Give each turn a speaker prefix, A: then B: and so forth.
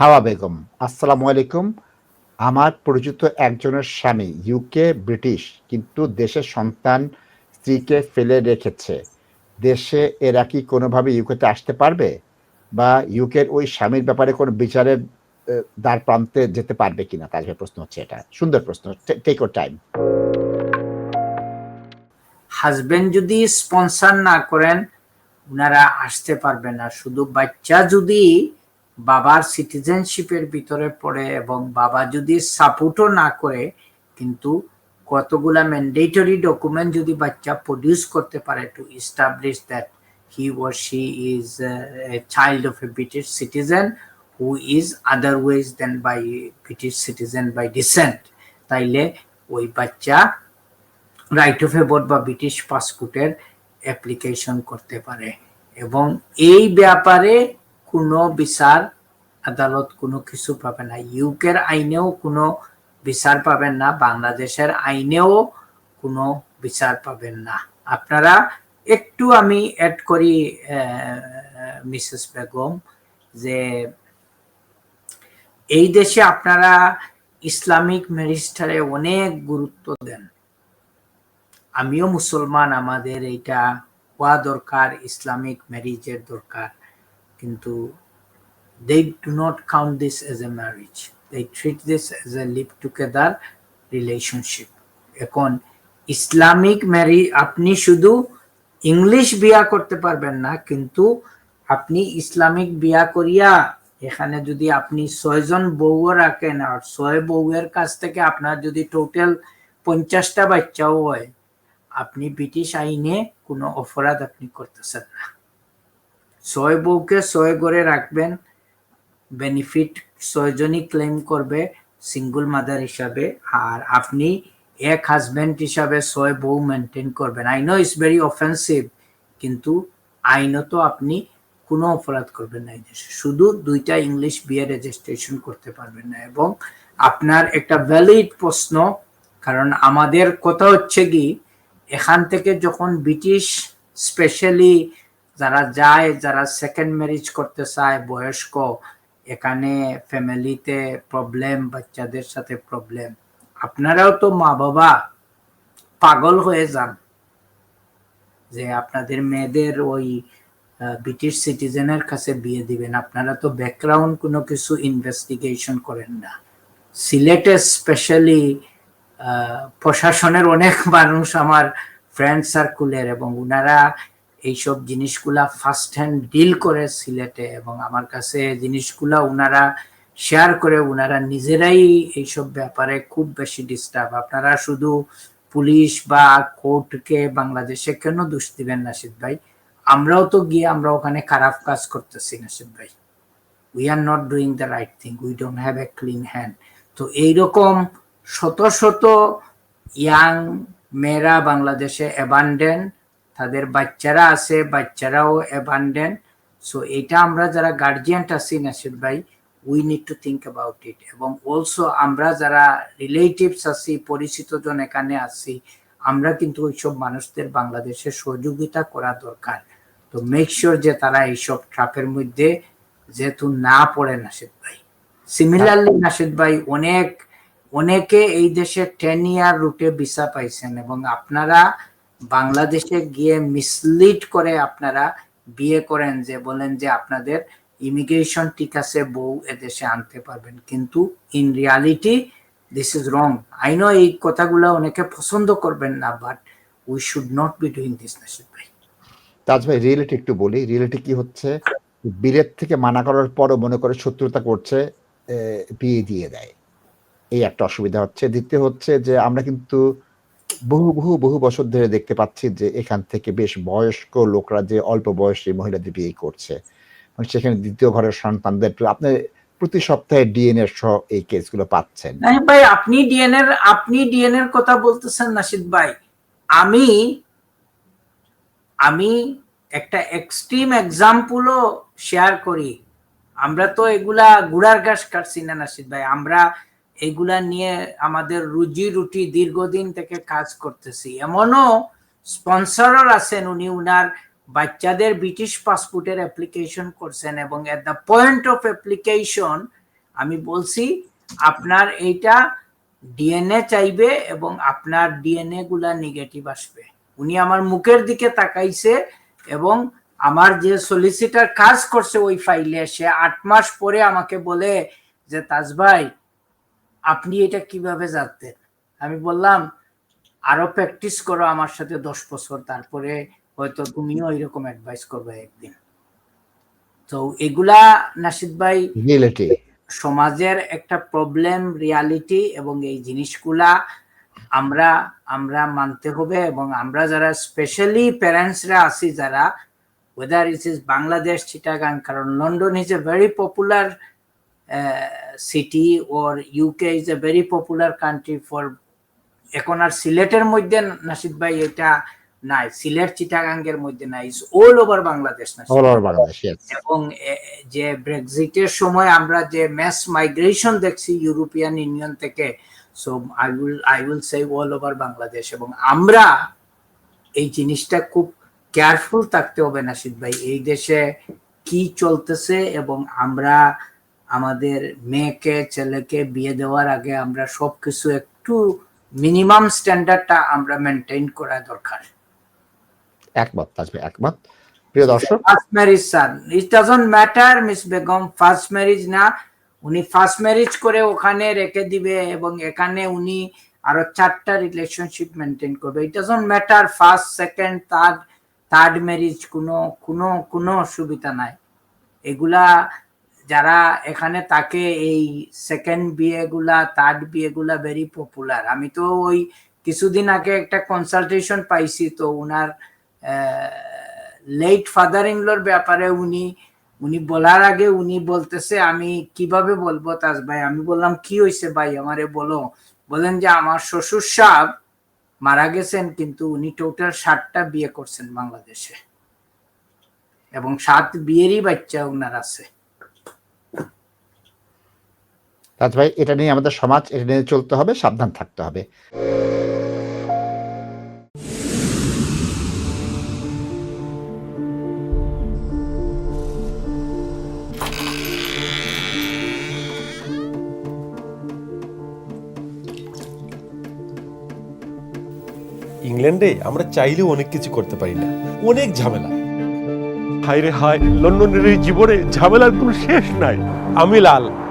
A: হাওয়া বেগম, আসসালামু আলাইকুম। আমার পরিচিত একজনের স্বামী ইউকে ব্রিটিশ কিন্তু দেশের সন্তান স্ত্রীকে ফেলে রেখেছে। দেশে এরা কি কোনোভাবে ইউকেতে আসতে পারবে? বা ইউকের ওই স্বামীর ব্যাপারে কোনো বিচারের দ্বার প্রান্তে যেতে পারবে কিনা? তার প্রশ্ন হচ্ছে এটা। সুন্দর প্রশ্ন। টেক ওর টাইম
B: হাজবেন্ড যদি স্পন্সর না করেন ওনারা আসতে পারবে না। শুধু বাচ্চা যদি বাবার সিটিজেনশিপের ভিতরে পড়ে এবং বাবা যদি সাপোর্টও না করে, কিন্তু কতগুলা ম্যান্ডেটরি ডকুমেন্ট যদি বাচ্চা প্রডিউস করতে পারে to establish that he or she is child of a British citizen who is otherwise than by British citizen by descent তাইলে ওই বাচ্চা রাইট অফ এবোর্ড বা ব্রিটিশ পাসপোর্টের অ্যাপ্লিকেশন করতে পারে। এবং এই ব্যাপারে কোনো বিচার আদালত কোনো কিছু পাবে না। ইউকের আইনেও কোনো বিচার পাবেন না, বাংলাদেশের আইনেও কোনো বিচার পাবেন না। আপনারা একটু আমি অ্যাড করি মিসেস বেগম যে এই দেশে আপনারা ইসলামিক ম্যারিজটারে অনেক গুরুত্ব দেন। আমিও মুসলমান, আমাদের এইটা হওয়া দরকার, ইসলামিক ম্যারিজের দরকার। কিন্তু they do not count this as a marriage. They treat this as a live together relationship. এখন ইসলামিক ম্যারি আপনি শুধু ইংলিশ বিয়া করতে পারবেন না, কিন্তু আপনি ইসলামিক বিয়া করিয়া এখানে যদি আপনি ছয়জন বউও রাখেন আর ছয় বউয়ের কাছ থেকে আপনার যদি টোটাল পঞ্চাশটা বাচ্চাও হয়, আপনি ব্রিটিশ আইনে কোনো অপরাধ আপনি করতেছেন না। ছয় বউকে ছয় করে রাখবেন বেনিফিট ছয়জনই ক্লেম করবে সিঙ্গল মাদার হিসাবে। আর আপনি এক হাজব্যান্ড হিসাবে ছয় বউ মেনটেন করবেন। I know it's very offensive কিন্তু আইনত আপনি কোনো অপরাধ করবেন না শুধু দুইটা ইংলিশ বিয়ে রেজিস্ট্রেশন করতে পারবেন না। এবং আপনার একটা ভ্যালিড প্রশ্ন, কারণ আমাদের কথা হচ্ছে কি, এখান থেকে যখন ব্রিটিশ স্পেশালি যারা যায়, যারা সেকেন্ড ম্যারেজ করতে চায়, বয়স্ক এখানে ফ্যামিলিতে প্রবলেম বাচ্চাদের সাথে প্রবলেম আপনারাও তো মা বাবা পাগল হয়ে যান। যে আপনাদের মেয়েদের ওই ব্রিটিশ সিটিজেনের কাছে বিয়ে দিবেন। আপনারা তো ব্যাকগ্রাউন্ড কোনো কিছু ইনভেস্টিগেশন করেন না। সিলেটে স্পেশালি প্রশাসনের অনেক মানুষ আমার ফ্রেন্ড সার্কুলের এবং উনারা এইসব জিনিসগুলা ফার্স্ট হ্যান্ড ডিল করে সিলেটে এবং আমার কাছে জিনিসগুলা ওনারা শেয়ার করে ওনারা নিজেরাই এইসব ব্যাপারে খুব বেশি ডিস্টার্ব আপনারা শুধু পুলিশ বা কোর্টকে বাংলাদেশে কেন দোষ দিবেন নাসিদ ভাই? আমরাও তো গিয়ে, আমরা ওখানে খারাপ কাজ করতেছি নাসিদ ভাই। We are not doing the right thing we don't have a clean hand তো এইরকম শত শত ইয়াং মেয়েরা বাংলাদেশে অ্যাবান্ডেন তাদের বাচ্চারা আছে, বাচ্চারাও অ্যাবান্ডেন সো এটা আমরা যারা গার্জিয়ান আছি, নাসির ভাই we need to think about it এবং অলসো আমরা যারা রিলেটিভস আছি, পরিচিত জন এখানে আছি, আমরা কিন্তু ওইসব মানুষদের বাংলাদেশে সহযোগিতা করা দরকার। তো মেক শিওর যে তারা এইসব ট্রাপের মধ্যে যেহেতু না পড়ে নাসিদ ভাই। সিমিলারলি নাসিদ ভাই, অনেক, অনেকে এই দেশে টেন ইয়ার রুটে ভিসা পাইছেন এবং আপনারা বাংলাদেশে গিয়ে মিসলিড করে আপনারা বিয়ে করেন যে, বলেন যে আপনাদের ইমিগ্রেশন ঠিক আছে, বউ এদেশে আনতে পারবেন। কিন্তু in reality this is wrong I know এই কথাগুলো অনেকে পছন্দ করবেন না but we should not be doing this Nasid ভাই।
A: তাজ ভাই রিয়েলিটি একটু বলি। রিয়েলিটি কি হচ্ছে? বিলেত থেকে মানা করার পরও মনে করে শত্রুতা করছে বিয়ে দিয়ে দেয়। এই একটা অসুবিধা হচ্ছে। দ্বিতীয় হচ্ছে যে, আমরা কিন্তু বহু বহু বহু বছর ধরে দেখতে পাচ্ছি যে এখান থেকে বেশ বয়স্ক লোকরা যে অল্প বয়সী মহিলাদের বিয়ে করছে। সেখানে দ্বিতীয় ঘরের সন্তানদের আপনি প্রতি সপ্তাহে ডিএনএ সহ এই কেসগুলো পাচ্ছেন।
B: ভাই, আপনি ডিএনএর আপনি ডিএনএর কথা বলতেছেন নাসিদ ভাই। আমি আমি একটা এক্সট্রিম এক্সাম্পলও শেয়ার করি। আমরা তো এগুলা গুড়ার ঘাস কাটছি না নাসিদ ভাই। আমরা এগুলা নিয়ে আমাদের রুজি রুটি দীর্ঘদিন থেকে কাজ করতেছি। এমনও স্পন্সরর আছেন উনি, উনার বাচ্চাদের ব্রিটিশ পাসপোর্টের অ্যাপ্লিকেশন করছেন এবং at the point of application আমি বলছি, আপনার এইটা ডিএনএ চাইবে এবং আপনার ডিএনএ গুলা নেগেটিভ আসবে। উনি আমার মুখের দিকে তাকাইছে এবং আমার যে সলিসিটার কাজ করছে ওই ফাইলে সে আট মাস পরে আমাকে বলে যে, তাজ ভাই আপনি এটা কীভাবে জানতেন? আমি বললাম আরও প্র্যাকটিস করো আমার সাথে দশ বছর তারপরে হয়তো তুমিও এরকম অ্যাডভাইস করবে একদিন। তো এগুলা নাসিদ ভাই সমাজের একটা প্রবলেম রিয়ালিটি এবং এই জিনিসগুলা আমরা আমরা মানতে হবে এবং আমরা যারা স্পেশালি প্যারেন্টসরা আছি যারা whether it is Bangladesh Chittagong কারণ London is a very popular city or UK is a very popular country for এখন আর সিলেটের মধ্যে নাসিদ ভাই এটা নাই সিলেট চিটাগাঙ্গের মধ্যে নাই ইজ অল ওভার বাংলাদেশ নাসিদ
A: অল ওভার বাংলাদেশ
B: এবং যে ব্রেক্সিটের সময় আমরা যে ম্যাস মাইগ্রেশন দেখছি ইউরোপিয়ান ইউনিয়ন থেকে so I will I will say all over Bangladesh এবং আমরা এই জিনিসটা খুব কেয়ারফুল থাকতে হবে নাসিদ ভাই এই দেশে কি চলতেছে এবং আমরা আমাদের মেয়েকে ছেলেকে বিয়ে দেওয়ার আগে আমরা সবকিছু একটু মিনিমাম স্ট্যান্ডার্ডটা আমরা মেনটেন করা দরকার।
A: একমত আসবে একমত। প্রিয় দর্শক
B: first marriage sir it doesn't matter miss Begum first marriage না। উনি ফার্স্ট ম্যারেজ করে ওখানে রেখে দিবে এবং এখানে উনি আরও চারটা রিলেশনশিপ মেনটেন করবে। It doesn't matter first second third third marriage কোনো কোনো কোনো অসুবিধা নাই। এগুলা যারা এখানে তাকে এই সেকেন্ড বিয়েগুলা থার্ড বিয়েগুলা ভেরি পপুলার আমি তো ওই কিছুদিন আগে একটা কনসালটেশন পাইছি, তো উনার লেট ফাদার ইনলোর ব্যাপারে উনি উনি বলার আগে উনি বলতেছে, আমি কীভাবে বলব তাজ ভাই? আমি বললাম, কি হয়েছে ভাই? আমারে বলো। বলেন যে, আমার শ্বশুর সাহেব মারা গেছেন, কিন্তু উনি টোটাল ষাটটা বিয়ে করছেন বাংলাদেশে। এবং সাত বিয়েরই বাচ্চা ওনার আছে।
A: রাজ ভাই এটা নিয়ে আমাদের সমাজ এটা নিয়ে চলতে হবে সাবধান থাকতে হবে।
C: ইংল্যান্ডে আমরা চাইলেও অনেক কিছু করতে পারি না। অনেক ঝামেলা। হায় রে হায় লন্ডনের এই জীবনে ঝামেলার কোনো শেষ নাই। আমি লাল।